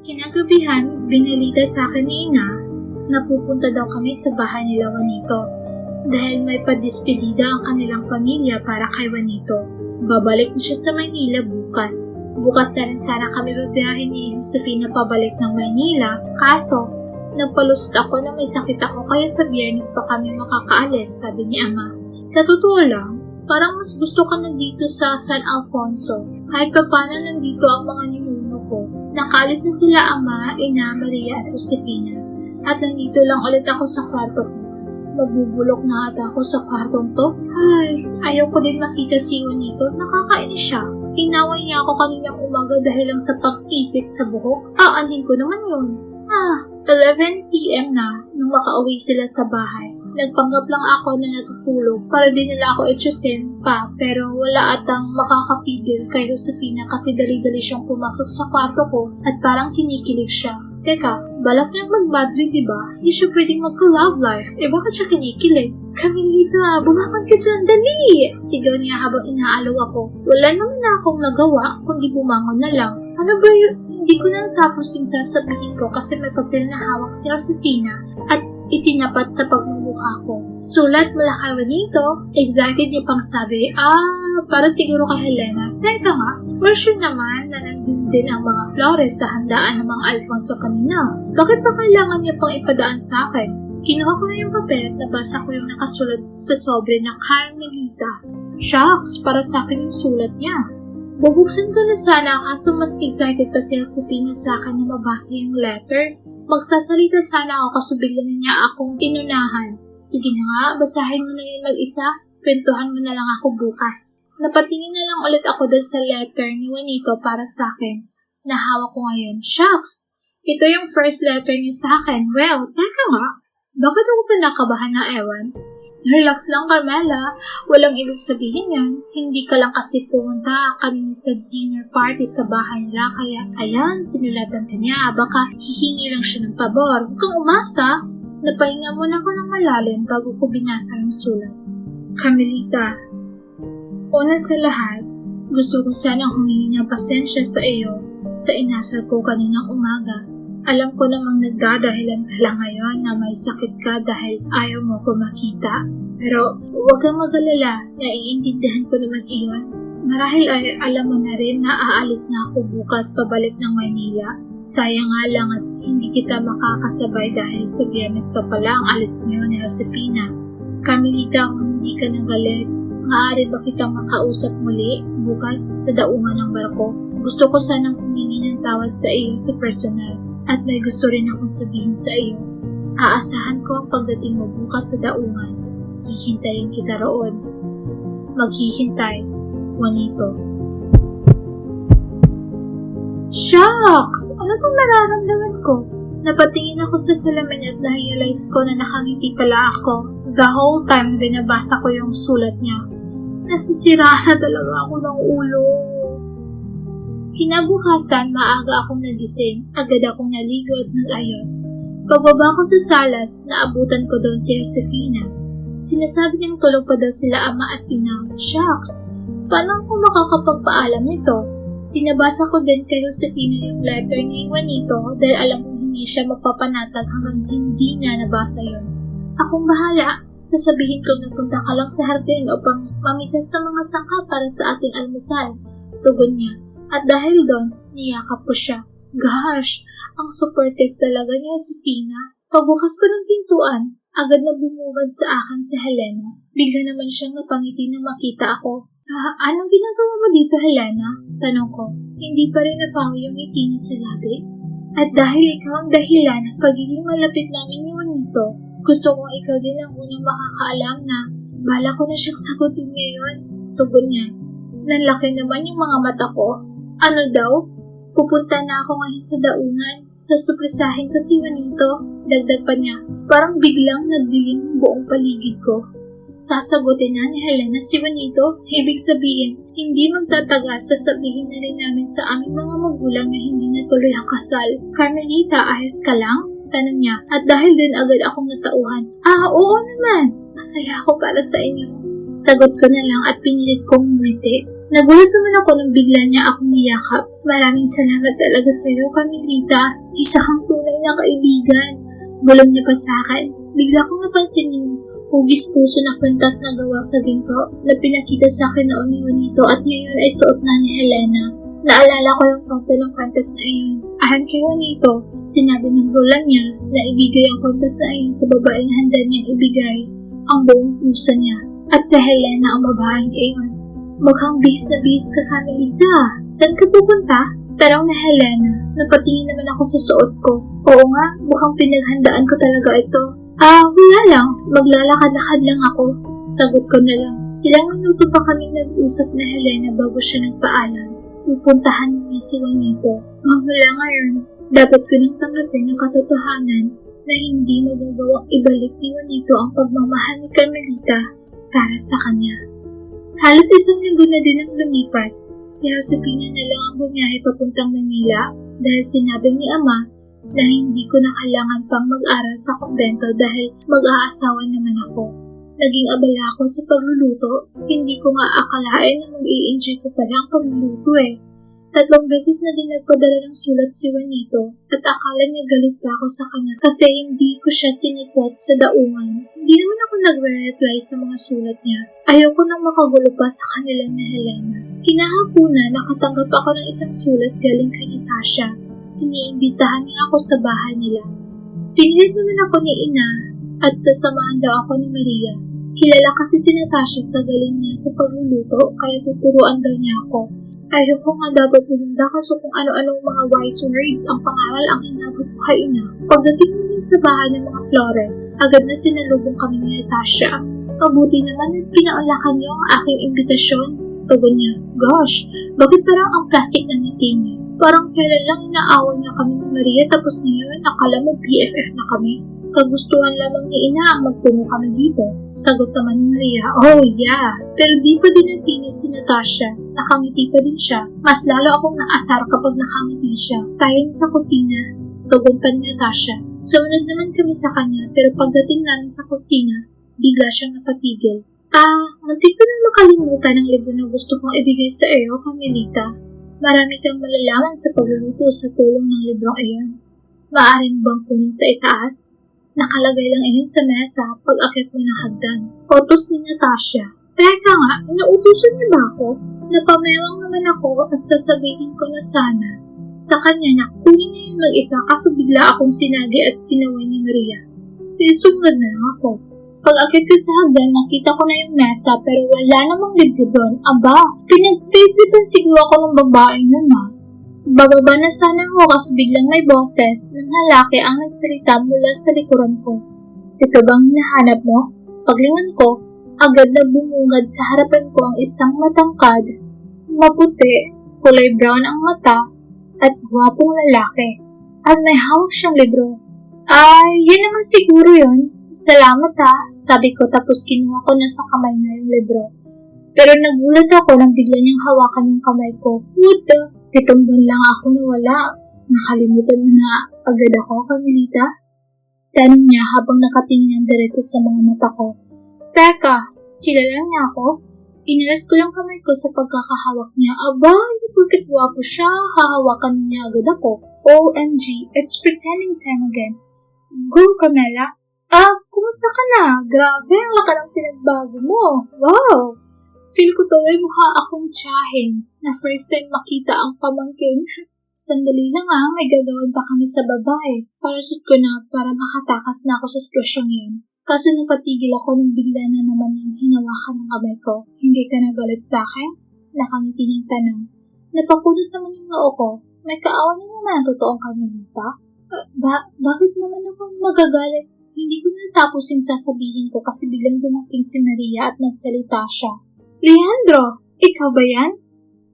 Kinagabihan, binalita sa akin ni Ina na pupunta daw kami sa bahay nila Juanito dahil may padispedida ang kanilang pamilya para kay Juanito. Babalik na siya sa Maynila bukas. Bukas na rin sana kami babiyahin ni Josefina pabalik ng Maynila, kaso nagpalusot ako na may sakit ako kaya sa biyernes pa kami makakaalis, sabi ni Ama. Sa totoo lang, parang mas gusto ka nandito sa San Alfonso kahit pa paano nandito ang mga ninuno ko. Nakaalis na sila Ama, Ina, Maria at Josefina at nandito lang ulit ako sa kwarto ko. Mabubulok na ata ako sa kwartong to. Ay, ayaw ko din makita si Juanito. Nakakainis siya. Inaway niya ako kaninang umaga dahil lang sa pang-ipit sa buhok. Aanhin ko naman yun. Ah, 11pm na nung makauwi sila sa bahay. Nagpanggap lang ako na natutulog para din nila ako etsusin pa pero wala atang makakapigil kay Josefina kasi dali-dali siyang pumasok sa kwarto ko at parang kinikilig siya. Teka, balak niyang mag-Madrid, di ba? Hindi siya pwedeng magka-love life. Eh, bakit siya kinikilig? Camilita, bumakad ka dyan, dali! Sigaw niya habang inaalaw ako. Wala naman na akong nagawa, kundi bumangon na lang. Ano ba yun? Hindi ko na natapos yung sasabihin ko kasi may papel na hawak si Josefina at itinapat sa pagmumukha ko. Sulat mula kay Juanito, excited niya pang sabi, ah, para siguro kay Helena. Teka nga, for sure naman na nandun din ang mga flores sa handaan ng mga Alfonso kanina. Bakit pa kailangan niya pang ipadaan sa akin? Kinuha ko na yung papel at nabasa ko yung nakasulat sa sobre na Carmelita. Shucks, para sa akin yung sulat niya. Bubuksan ko na sana kaso mas excited pa si Josefina sa akin na mabasa yung letter. Magsasalita sana ako kaso bigla niya akong inunahan. Sige na nga, basahin mo na yun mag-isa. Kwentuhan mo na lang ako bukas. Napatingin na lang ulit ako dun sa letter ni Juanito para sa akin. Nahawa ko ngayon. Shucks! Ito yung first letter niya sa akin. Well, teka nga. Bakit ako pa nakabahan na ewan? Relax lang, Carmela. Walang ibig sabihin yan. Hindi ka lang kasi pumunta kanina sa dinner party sa bahay nila. Kaya, ayan, sinulatan ka niya. Baka hihingi lang siya ng pabor. Huwag kang umasa. Napahinga muna ako ng malalim bago ko binasa yung sulat. Carmelita, una sa lahat, gusto ko sanang humingi ng pasensya sa iyo sa inasal ko kaninang umaga. Alam ko namang nagdadahilan ka lang ngayon na may sakit ka dahil ayaw mo ko makita. Pero huwag kang magalala, naiintindihan ko naman iyon. Marahil ay alam mo na rin na aalis na ako bukas pabalik ng Maynila. Sayang nga lang at hindi kita makakasabay dahil sa biyernes pa pala ang alis niyo ni Josefina. Carmelita, kung hindi ka nagalit, maaari ba kitang makausap muli bukas sa daungan ng barko? Gusto ko sanang humingi ng tawad sa iyo sa personal at may gusto rin akong sabihin sa iyo. Aasahan ko ang pagdating mo bukas sa daungan. Hihintayin kita roon. Maghihintay, Juanito. Shucks! Ano tong nararamdaman ko? Napatingin ako sa salamin at na-realize ko na nakangiti pala ako. The whole time na binabasa ko yung sulat niya. Nasisira na talaga ako ng ulo. Kinabukasan, maaga akong nagising. Agad akong naligo at nag-ayos. Pagbaba ko sa salas, naabutan ko doon si Josefina. Sinasabi niyang tulog pa daw sila ama at ina. Shucks! Paano ako makakapagpaalam nito? Tinabasa ko din kay Josefina yung letter ni Juanito dahil alam kong hindi siya magpapanatag hanggang hindi niya nabasa yon. Akong bahala. Sasabihin ko nagpunta ka lang sa hardin upang mamitas ng mga sangka para sa ating almusal. Tugon niya. At dahil doon, niyakap ko siya. Gosh, ang supportive talaga ni Josefina. Pagbukas ko ng pintuan, agad na bumungad sa akin si Helena. Bigla naman siyang napangiti na makita ako. Ah, anong ginagawa mo dito, Helena? Tanong ko. Hindi pa rin napawi yung ngiti niya sa labi. At dahil ikaw ang dahilan ng pagiging malapit namin ni Juanito, gusto kong ikaw din ang unang makakaalam na bala ko na siyang sagutin ngayon. Tugon niya. Nanlaki naman yung mga mata ko. Ano daw? Pupunta na ako ngayon sa daungan. Susupresahin ko si Juanito. Dagdag pa niya. Parang biglang nagdilim buong paligid ko. Sasagutin na ni Helena si Juanito. Ibig sabihin, hindi magtatagal sasabihin na rin namin sa aming mga magulang na hindi natuloy ang kasal. Carmelita, ayos ka lang? Tanong niya. At dahil din agad akong natauhan. Ah, oo naman. Masaya ako para sa inyo. Sagot ko na lang at pinilit kong ngumiti. Nagulat naman ako nang bigla niya akong niyakap. Maraming salamat talaga sa iyo, Camilita. Isa kang tunay na kaibigan. Bulong niya pa sa akin. Bigla kong napansin yung hugis puso na kwintas na gawa sa ginto na pinakita sa akin noon ni Juanito at ngayon ay suot na ni Helena. Naalala ko yung kwento ng kwintas na iyon. Ahan kay Juanito, sinabi ng lola niya na ibigay ang kwintas na iyon sa babae na handa niyang ibigay ang buong puso niya. At sa Helena ang babaeng iyon. Mukhang bihis na bihis ka, Carmelita. Saan ka pupunta? Tanong na Helena. Napatingin naman ako sa suot ko. Oo nga, mukhang pinaghandaan ko talaga ito. Ah, wala lang. Maglalakad-lakad lang ako. Sagot ko na lang. Ilang minuto pa kaming nag-usap na Helena bago siya nagpaalam. Pupuntahan niya si Juanito. Mamala ngayon, dapat ko nang tanggapin ang katotohanan na hindi magagawang ibalik ni Juanito ang pagmamahal ni Carmelita para sa kanya. Halos isang linggo na din ang lumipas. Si Josefina na lang ang bumiyahe papuntang Manila dahil sinabi ni Ama na hindi ko na kailangan pang mag-aral sa kumbento dahil mag-aasawa naman ako. Naging abala ako sa pagluluto. Hindi ko nga akalain na mag-i-enjoy ko pala ang pagluluto eh. Tatlong beses na din nagpadala ng sulat si Juanito at akala niya galit pa ako sa kanya kasi hindi ko siya sinipot sa daungan. Hindi naman ako nagre-reply sa mga sulat niya. Ayoko nang makagulo pa sa kanila na Helena. Kinahapunan, nakatanggap ako ng isang sulat galing kay Natasha. Iniimbitahan niya ako sa bahay nila. Pinilit naman ako ni Ina at sasamahan daw ako ni Maria. Kilala kasi si Natasha sa galing niya sa pagluluto kaya tuturuan daw niya ako. Ayoko nga dapat pumunta kasi kung ano-anong mga wise words ang pangaral ang inabot ko kay ina. Pagdating namin sa bahay ng mga Flores, agad na sinalubong kami ni Natasha. Mabuti naman at pinaunlakan niyo ang aking imbitasyon. Tugon niya, Gosh, bakit parang ang plastic ng ngiti niya? Parang kailan lang inaawan niya kami ni Maria tapos ngayon akala mo BFF na kami. Kagustuhan lamang ni Ina ang magtungo kami dito. Sagot naman ni Maria, Oh yeah, pero di pa din nagtingin si Natasha. Nakangiti pa din siya. Mas lalo akong naasar kapag nakangiti siya. Tayo sa kusina. Tugon pa ni Natasha. Sumunod naman kami sa kanya pero pagdating namin sa kusina, bigla siyang napatigil. Ah, muntik ko na makalimutan ang libro na gusto kong ibigay sa iyo, Camilita. Marami kang malalaman sa pagluluto sa tulong ng librong iyon. Maaari bang kunin sa itaas? Nakalagay lang iyon sa mesa pag akit mo ng hagdan. Utos ni Natasha. Teka nga, inuutusan niya ba ako? Napamewang naman ako at sasabihin ko na sana. Sa kanya na kunin mag-isa kaso bigla akong sinagi at sinaway ni Maria. Kaya na lang ako. Pag akit ko sa hagdan, nakita ko na yung mesa pero wala namang libro doon. Aba, pinag-favorite siguro ako ng babae nun ah. Bababa na sana ako kasi biglang may boses ng lalaki ang nagsalita mula sa likuran ko. Ito bang hinahanap mo? Paglingan ko, agad na bumungad sa harapan ko ang isang matangkad, maputi, kulay brown ang mata, at gwapong lalaki. At may hawak siyang libro. Ay, yun naman siguro yun. Salamat ha, sabi ko tapos kinuha ko na sa kamay na yung libro. Pero nagulat ako nang bigla niyang hawakan yung kamay ko. Puta, Pitong buwan lang ako nawala. Nakalimutan na agad ako, Camilita? Tanong niya habang nakatingin ng diretso sa mga mata ko. Teka, kilala niya ako? Inalas ko yung kamay ko sa pagkakahawak niya. Aba, porket gwapo siya, hahawakan niya agad ako. OMG, it's pretending time again. Go, Carmela. Ah, kumusta ka na? Grabe, ang laka ng pinagbago mo. Wow! Feel ko tuloy mukha akong tsahin na first time makita ang pamangkin. Sandali lang ah, may gagawin pa kami sa babae. Parasot ko na para makatakas na ako sa sitwasyong yun. Kaso napatigil ako nung bigla na naman yung hinawakan ng kamay ko. Hindi ka nagalit sa akin? Nakangiti niyang tanong. Napapunot naman yung noo ko. May kaawan na naman ang totoong Carmelita. Uh, ba bakit naman ako magagalit? Hindi ko natapos yung sasabihin ko kasi biglang dumating si Maria at nagsalita siya. Leandro, ikaw ba yan?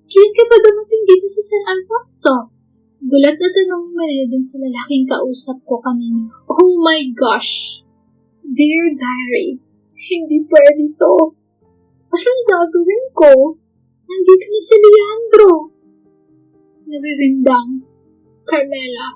Kailan ka ba dumating dito sa San Alfonso? Gulat na tanong ni Maria dun sa lalaking kausap ko kanina. Oh my gosh! Dear Diary, hindi pwede to. Anong gagawin ko? Nandito na si Leandro. Nabibindang. Carmela,